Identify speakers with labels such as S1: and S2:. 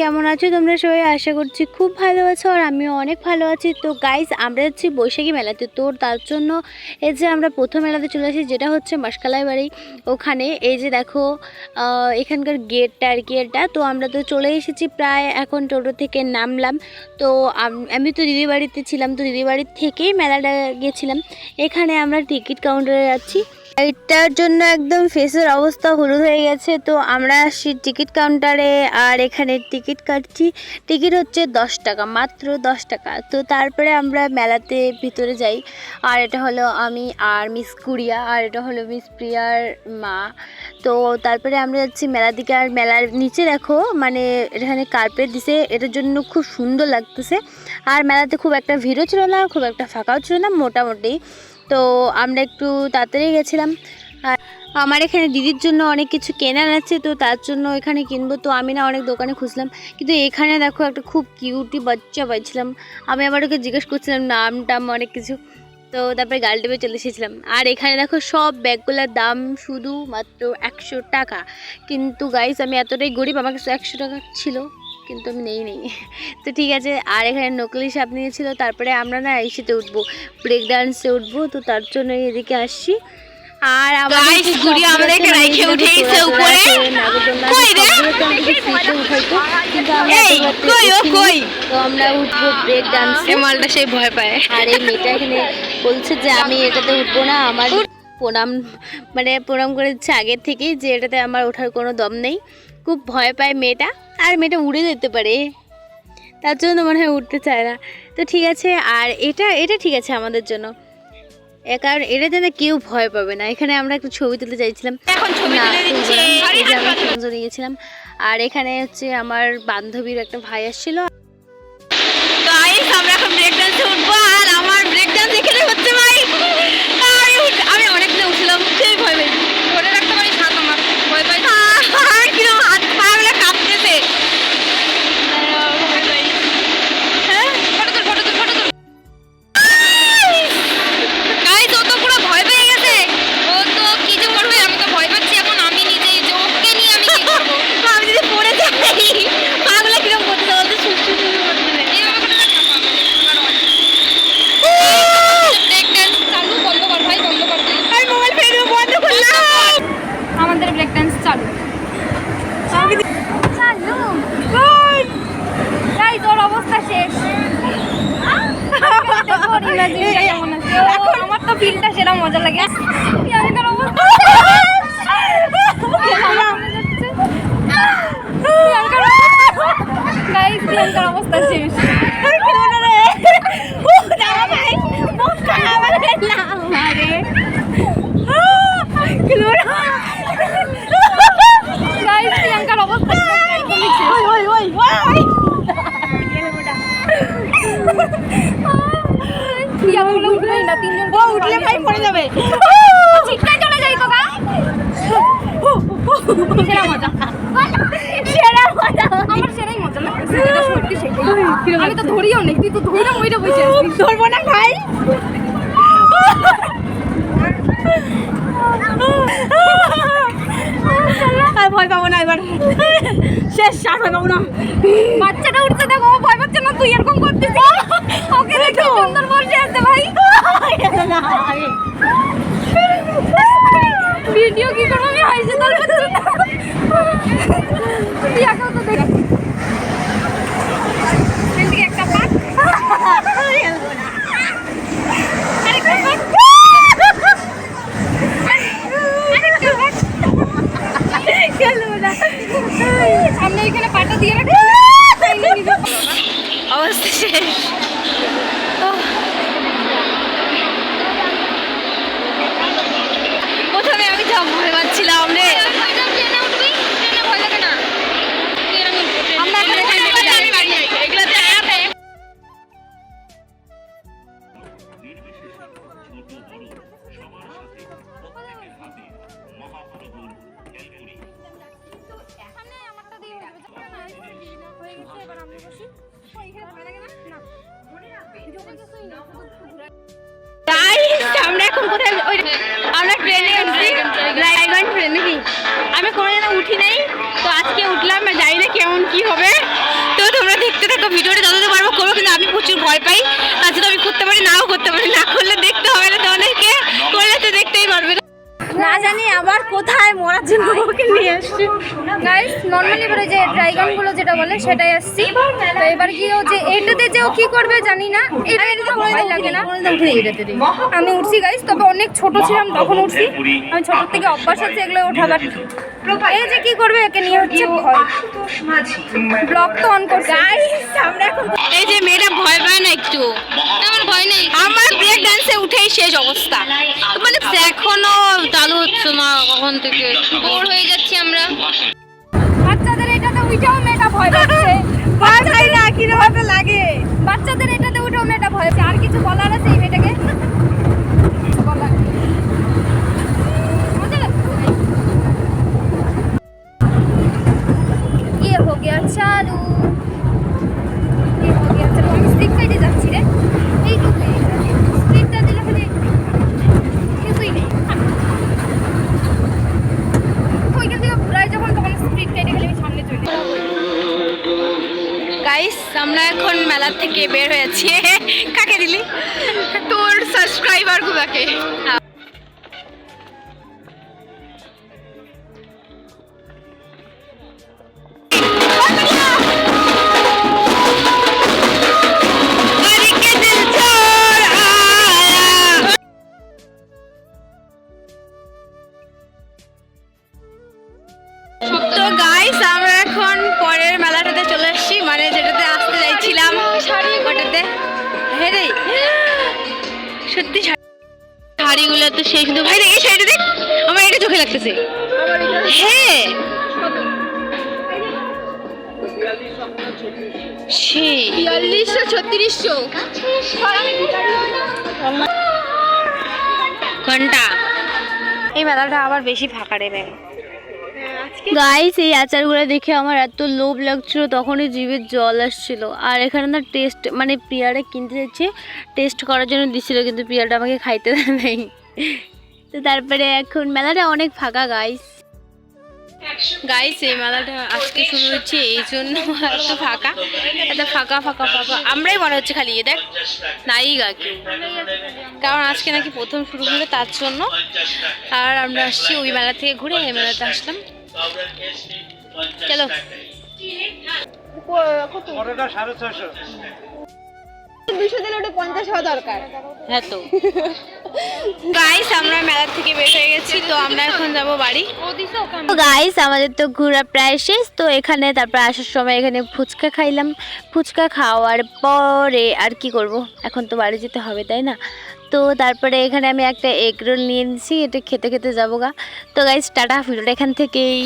S1: কেমন আছো? তোমরা সবাই আশা করছি খুব ভালো আছো আর আমিও অনেক ভালো আছি। তো গাইস আমরা যাচ্ছি বৈশাখী মেলাতে তো তার জন্য এই যে আমরা প্রথম মেলাতে চলে আসি, যেটা হচ্ছে মাসকালাই বাড়ি। ওখানে এই যে দেখো এখানকার গেটটা আর কি এটা। তো আমরা তো চলে এসেছি প্রায় এখন টোটো থেকে নামলাম। তো আমি তো দিদি বাড়িতে ছিলাম। তো দিদি বাড়ির থেকেই মেলাটা গেছিলাম। এখানে আমরা টিকিট কাউন্টারে যাচ্ছি। এটার জন্য একদম ফেসের অবস্থা হলুদ হয়ে গেছে। তো আমরা আসছি টিকিট কাউন্টারে আর এখানে টিকিট কাটছি। টিকিট হচ্ছে দশ টাকা, মাত্র দশ টাকা। তো তারপরে আমরা মেলাতে ভিতরে যাই। আর এটা হলো আমি আর মিস কুরিয়া আর এটা হলো মিস প্রিয়ার মা। তো তারপরে আমরা যাচ্ছি মেলার দিকে। আর মেলার নিচে দেখো মানে এখানে কার্পেট দিছে। এটার জন্য খুব সুন্দর লাগতেছে। আর মেলাতে খুব একটা ভিড়ও ছিল না, খুব একটা ফাঁকাও ছিল না, মোটামুটি। তো আমরা একটু তাড়াতাড়ি গেছিলাম। আর আমার এখানে দিদির জন্য অনেক কিছু কেনার আছে, তো তার জন্য এখানে কিনবো। তো আমি না অনেক দোকানে খুঁজলাম। কিন্তু এখানে দেখো একটা খুব কিউটি বাচ্চা পাইছিলাম। আমি আবার ওকে জিজ্ঞেস করছিলাম, নাম টাম অনেক কিছু? তো তারপরে গাল টেপে চলে এসেছিলাম। আর এখানে দেখো সব ব্যাগগুলোর দাম শুধু মাত্র একশো টাকা। কিন্তু গাইস আমি এতটাই গরিব আমার কাছে একশো টাকা ছিল। কিন্তু আমি নেই নেই। তো ঠিক আছে আর এখানে নকলি সাপ নিয়েছিল তারপরে আমরা না ইসেতে উঠবো ব্রেক ডান্সে উঠবো তো তার জন্য এদিকে আসছি। আর আমাদের
S2: আমাদেরকে রাইখে উপরে। কই রে? এই, কই ও, কই?
S1: তো আমরা উঠবো ব্রেক ডান্সে
S2: মালটা সেই ভয় পায়।
S1: আর এই মেয়েটা এখানে বলছে যে আমি এটাতে উঠবো না আমার প্রণাম মানে প্রণাম করে দিচ্ছে আগের থেকেই যে এটাতে আমার ওঠার কোনো দম নেই। খুব ভয় পায় মেয়েটা আর মেয়েটা উড়ে যেতে পারে। তার জন্য মনে হয় উঠতে চায় না। তো ঠিক আছে আর এটা এটা ঠিক আছে আমাদের জন্য। কারণ এটা যেন কেউ ভয় পাবে না। এখানে আমরা একটু ছবি তুলতে চাইছিলাম। আর এখানে হচ্ছে আমার বান্ধবীর একটা ভাই আসছিল
S2: গাইস আমরা এখন ব্রেক ডান্সে উঠবো আর আমার ব্রেক ডান্স এখানে হচ্ছে ভাই আমি উঠ- আমি অনেকদিন উঠলাম সেই ভয় পেয়েছি ধরে রাখতে পারি হাত আমার ভয় পাই আর কীরকম হাত পা গুলো কাঁপতেছে হ্যাঁ ফটো তুল ফটো তুল ফটো তুল গাইস ও তো পুরো ভয় পেয়ে গেছে ও তো কি যে করবে আমি তো ভয় পাচ্ছি এখন আমি নিজেই যে ওকে নিয়ে আমি কি করব আমি যদি পড়ে যাই পাগুলো কীরকম করতে বলতে সুস্থ সুস্থ করতে হবে এইভাবে করে রাখা ব্রেক ডান্স চালু বন্ধ কর ভাই বন্ধ কর তুই আমি মোবাইল ফেলব বন্ধ করলাম
S3: আমাদের ব্রেক ডান্স চালু চালু তাই তোর অবস্থা শেষ দেখো ওর ইমাজিনটা কেমন আছে ও, আমার তো ফিলটা সেটা মজা লাগে প্রিয়াঙ্কার অবস্থা প্রিয়াঙ্কার গাইস প্রিয়াঙ্কার অবস্থা শেষ গাইস প্রিয়াঙ্কার অবস্থা একদমই শেষ প্রিয়াঙ্কার উঠবেই না তিনজন উঠলে ভাই পড়ে যাবে চিৎকার চলে যাই তো গা সেরা মজা। সেরা মজা। আমার সেরাই মজা লাগছে এটা সত্যি সেটাই। আমি তো ধরিও নেই তুই তো ধরে মইটা বসে ধরবো না ভাই। আর ভয় পাবো না এবার। শেষ আর ভয় পাবো না। বাচ্চাটা উঠছে দেখো ও ভয় পাচ্ছে না তুই এরকম করতেছিস? ওকে দেখো সুন্দর বসে আছে ভাই। ভিডিও কি করব? আমি হাসি তোর পাচ্ছি না প্রিয়াকেও তো দেখ এদিকে একটা পাক আরেকটা পাক আরেকটা পাক সামনে এখানে পাটা দিয়ে রাখি
S2: অবস্থা শেষ। প্রথমে আমি যা ভয় পাচ্ছিলাম রে। আমরা এখন কোথায় আমরা আমি কোনোদিন উঠি নাই। তো আজকে উঠলাম জানি না কেমন কি হবে। তো তোমরা দেখতে থাকো, ভিডিওটা যতটা পারব না
S3: জানি আবার কোথায় মরার জন্য ওকে নিয়ে আসছি। গাইস নর্মালি এবারে যে ড্রাইগনগুলো যেটা বলে সেটাই আসছি। তো এবার গিয়েও যে এটাতে যে ও কি করবে জানি না। এটা তো ভয় লাগে না। আমি উঠছি গাইস তবে অনেক ছোট ছিলাম তখন উঠছি। আমি ছোট থেকে অভ্যাস হচ্ছে এগুলো ওঠাবার। এই যে কি করবে একে নিয়ে হচ্ছে ভয়। ব্লক তো অন করছে। আমরা এখন
S2: এই যে মেয়েটা ভয় পায় না একটু আমার ভয় নেই আমার ব্রেক ডান্সে উঠেই শেষ অবস্থা। মানে এখনও চালু হচ্ছে না কখন থেকে। বোর হয়ে যাচ্ছি আমরা।
S3: বাচ্চাদের এটাতে উঠেও মেটা ভয় পাচ্ছে। বাচ্চাই না কীরকম লাগে? বাচ্চাদের এটাতে উঠেও মেটা ভয় আর কিছু বলার আছে?
S2: এখন মেলা থেকে বের হয়েছে। কাকে দিলি? তোর সাবস্ক্রাইবার হ্যাঁ রে। সত্যি শাড়িগুলো তো সেই সুন্দর ভাই দেখ এই শাড়িটা দেখ আমার এটা চোখে লাগতেছে। হ্যাঁ। সেই
S3: বিয়াল্লিশশো ছত্রিশশো।
S2: ঘণ্টা এই মেলাটা আবার বেশি ফাঁকা রে ম্যাম।
S1: গাইস এই আচারগুলো দেখে আমার এত লোভ লাগছিল, তখনই জিভের জল আসছিল। আর এখানে না টেস্ট মানে পিয়ারা কিনতে যাচ্ছে টেস্ট করার জন্য দিছিল, কিন্তু পিয়ারটা আমাকে খাইতে দেয় তো তারপরে এখন মেলাটা অনেক ফাঁকা গাইস
S2: গাইস এই মেলাটা আজকে শুরু হচ্ছে, এই জন্য এত ফাঁকা। এত ফাঁকা ফাঁকা ফাঁকা। আমরাই মনে হচ্ছে খালি দেখ, নাই গা কেউ। কারণ আজকে নাকি প্রথম শুরু হলো তার জন্য। আর আমরা আসছি ওই মেলা থেকে ঘুরে, এই মেলাতে আসলাম। চলো।
S3: দুশো দিলে ওটা পঞ্চাশ হওয়া দরকার।
S2: হ্যাঁ তো। গাইস আমরা মেলা থেকে বের হয়ে গেছি তো আমরা এখন যাব বাড়ি।
S1: তো গাইস আমাদের তো ঘোরা প্রায় শেষ তো এখানে তারপর আসার সময় এখানে ফুচকা খাইলাম। ফুচকা খাওয়ার পরে আর কি করব? এখন তো বাড়ি যেতে হবে তাই না? তো তারপরে এখানে আমি একটা এগ রোল নিয়ে নিয়েছি এটা খেতে খেতে যাব গা। তো গাইস টাটা ভিডিওটা এখান থেকেই।